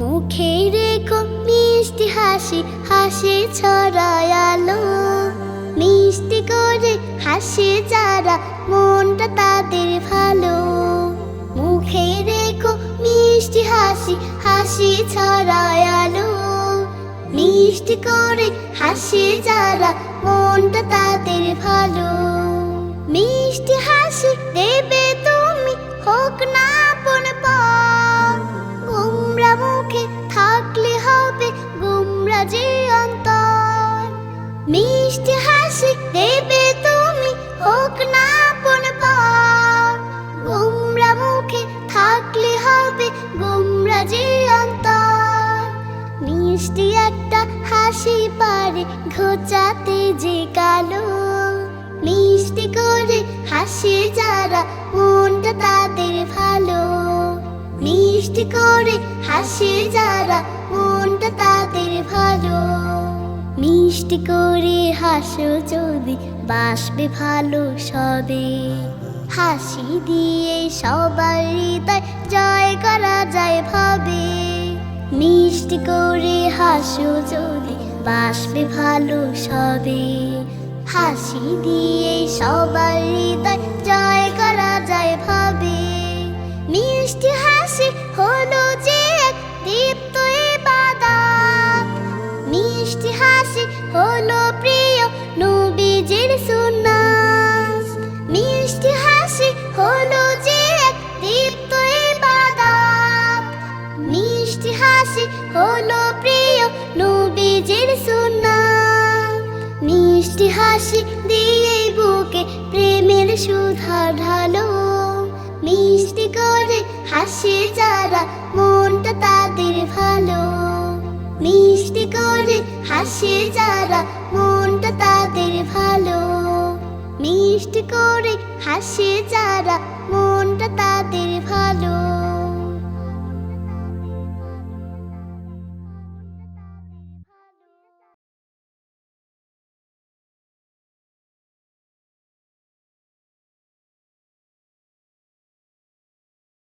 মুখে রেখো মিষ্টি হাসি হাসি ছড়ায় আলো। মিষ্টি করে হাসি যারা, মনটা তাদের ভালো। মুখে রেখো মিষ্টি হাসি হাসি ছড়ায় আলো। মিষ্টি করে হাসি যারা, মনটা তাদের ভালো। মিষ্টি একটা হাসি পারে, ঘোচাতে যে কালো মিষ্টি করে হাসি যারা, মনটা তাদের ভালো। মিষ্টি করে হাসি যারা, মনটা তাদের ভালো। মিষ্টি করে হাসো যদি বাসবে ভালো সবে। হাসি দিয়ে সবার হৃদয় জয় করা যায় মিষ্টি করে হাসো যদি বাসবে ভালো সবে। হাসি দিয়ে সবার জয় করা যায় ভাবে। মিষ্টি হাসি হলো যে এক হলো প্রিয় নবীজির সুন্নাত। মিষ্টি হাসি দিয়ে বুকে প্রেমের সুধা ঢালো। মিষ্টি করে হাসি যারা, মনটা তাদের ভালো। মিষ্টি করে হাসি যারা, মনটা তাদের ভালো। মিষ্টি করে হাসি যারা, মনটা তাদের ভালো।